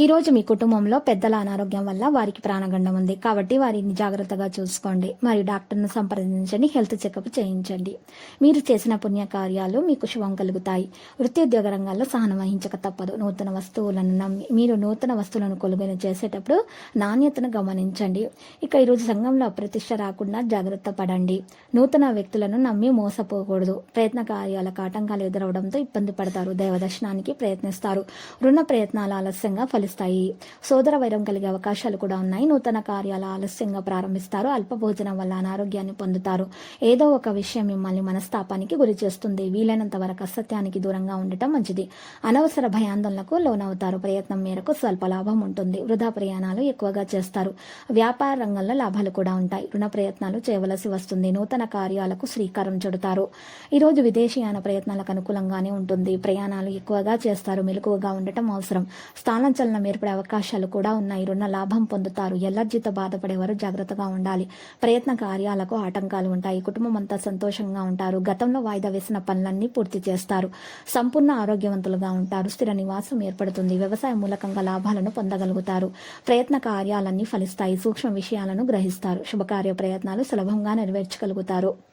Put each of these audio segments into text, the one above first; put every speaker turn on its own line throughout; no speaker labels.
ఈ రోజు మీ కుటుంబంలో పెద్దల అనారోగ్యం వల్ల వారికి ప్రాణగండం ఉంది. కాబట్టి వారిని జాగ్రత్తగా చూసుకోండి. మరియు డాక్టర్ను సంప్రదించండి. హెల్త్ చెకప్ చేయించండి. మీరు చేసిన పుణ్యకార్యాలు మీకు శుభం కలుగుతాయి. వృత్తి ఉద్యోగ రంగాల్లో సహనం వహించక తప్పదు. నూతన వస్తువులను నమ్మి మీరు నూతన వస్తువులను కొనుగోలు చేసేటప్పుడు నాణ్యతను గమనించండి. ఇక ఈరోజు సంఘంలో అప్రతిష్ట రాకుండా జాగ్రత్త పడండి. నూతన వ్యక్తులను నమ్మి మోసపోకూడదు. ప్రయత్న కార్యాలకు ఆటంకాలు ఎదురవడంతో ఇబ్బంది పడతారు. దైవదర్శనానికి ప్రయత్నిస్తారు. రుణ ప్రయత్నాలు ఆలస్యంగా ఫలిస్తాయి సోదర వైరం కలిగే అవకాశాలు కూడా ఉన్నాయి. నూతన కార్యాలు ఆలస్యంగా ప్రారంభిస్తారు. అల్ప భోజనం వల్ల అనారోగ్యాన్ని పొందుతారు. ఏదో ఒక విషయం మిమ్మల్ని మనస్తాపానికి గురి చేస్తుంది. వీలైనంత వరకు అసత్యానికి దూరంగా ఉండటం మంచిది. అనవసర భయాందోళనకు లోనవుతారు. ప్రయత్నం మేరకు స్వల్ప లాభం ఉంటుంది. వృధా ప్రయాణాలు ఎక్కువగా చేస్తారు. వ్యాపార రంగంలో లాభాలు కూడా ఉంటాయి. రుణ ప్రయత్నాలు చేయవలసి వస్తుంది. నూతన కార్యాలకు శ్రీకారం చుడతారు. ఈరోజు విదేశీయాన ప్రయత్నాలకు అనుకూలంగానే ఉంటుంది. ప్రయాణాలు ఎక్కువగా చేస్తారు. మెలకువగా ఉండటం అవసరం. స్థానం ఆందోళన ఏర్పడే అవకాశాలు కూడా ఉన్నాయి. రుణ లాభం పొందుతారు. ఎలర్జీతో బాధపడేవారు జాగ్రత్తగా ఉండాలి. ప్రయత్న కార్యాలకు ఆటంకాలు ఉంటాయి. కుటుంబం అంతా సంతోషంగా ఉంటారు. గతంలో వాయిదా వేసిన పనులన్నీ పూర్తి చేస్తారు. సంపూర్ణ ఆరోగ్యవంతులుగా ఉంటారు. స్థిర నివాసం ఏర్పడుతుంది. వ్యవసాయ మూలకంగా లాభాలను పొందగలుగుతారు. ప్రయత్న కార్యాలన్నీ ఫలిస్తాయి. సూక్ష్మ విషయాలను గ్రహిస్తారు. శుభకార్య ప్రయత్నాలు సులభంగా నెరవేర్చగలుగుతారు.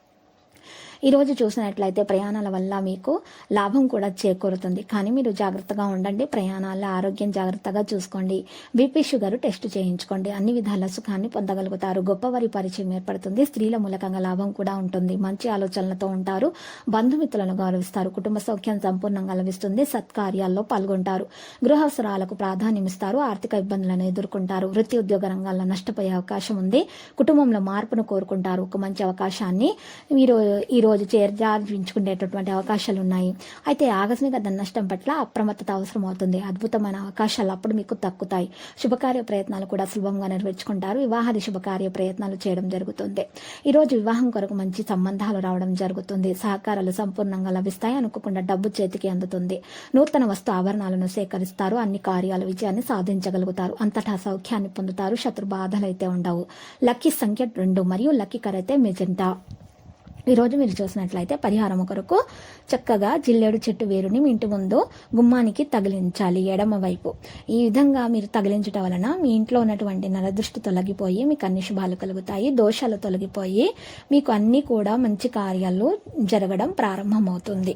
ఈరోజు చూసినట్లయితే ప్రయాణాల వల్ల మీకు లాభం కూడా చేకూరుతుంది. కానీ మీరు జాగ్రత్తగా ఉండండి. ప్రయాణాల్లో ఆరోగ్యం జాగ్రత్తగా చూసుకోండి. బీపీ షుగర్ టెస్ట్ చేయించుకోండి. అన్ని విధాల సుఖాన్ని పొందగలుగుతారు. గొప్పవారి పరిచయం ఏర్పడుతుంది. స్త్రీల మూలకంగా లాభం కూడా ఉంటుంది. మంచి ఆలోచనలతో ఉంటారు. బంధుమిత్రులను గౌరవిస్తారు. కుటుంబ సౌఖ్యం సంపూర్ణంగా లభిస్తుంది. సత్కార్యాల్లో పాల్గొంటారు. గృహవసరాలకు ప్రాధాన్యమిస్తారు. ఆర్థిక ఇబ్బందులను ఎదుర్కొంటారు. వృత్తి ఉద్యోగ రంగాల్లో నష్టపోయే అవకాశం ఉంది. కుటుంబంలో మార్పును కోరుకుంటారు. ఒక మంచి అవకాశాన్ని మీరు ఈ రోజు చేర్జార్జించుకునేటటువంటి అవకాశాలు ఉన్నాయి అయితే ఆకస్మిక ధన నష్టం పట్ల అప్రమత్తత అవసరం అవుతుంది అద్భుతమైన అవకాశాలు అప్పుడు మీకు తక్కుతాయి శుభకార్య ప్రయత్నాలు కూడా సులభంగా నెరవేర్చుకుంటారు వివాహాది శుభకార్య ప్రయత్నాలు చేయడం జరుగుతుంది. ఈ రోజు వివాహం కొరకు మంచి సంబంధాలు రావడం జరుగుతుంది. సహకారాలు సంపూర్ణంగా లభిస్తాయి. అనుకోకుండా డబ్బు చేతికి అందుతుంది. నూతన వస్తు ఆభరణాలను సేకరిస్తారు. అన్ని కార్యాల విజయాన్ని సాధించగలుగుతారు. అంతటా సౌఖ్యాన్ని పొందుతారు. శత్రు బాధలు అయితే ఉండవు. లక్కీ సంఖ్య రెండు మరియు లక్కీ కర్ అయితే మెజెంటా. ఈరోజు మీరు చూసినట్లయితే పరిహారం కొరకు చక్కగా జిల్లేడు చెట్టు వేరుని మీ ఇంటి ముందు గుమ్మానికి తగిలించాలి ఎడమ వైపు. ఈ విధంగా మీరు తగిలించటం వలన మీ ఇంట్లో ఉన్నటువంటి నరదృష్టి తొలగిపోయి మీకు అన్ని శుభాలు కలుగుతాయి దోషాలు తొలగిపోయి మీకు అన్నీ కూడా మంచి కార్యాలు జరగడం ప్రారంభమవుతుంది.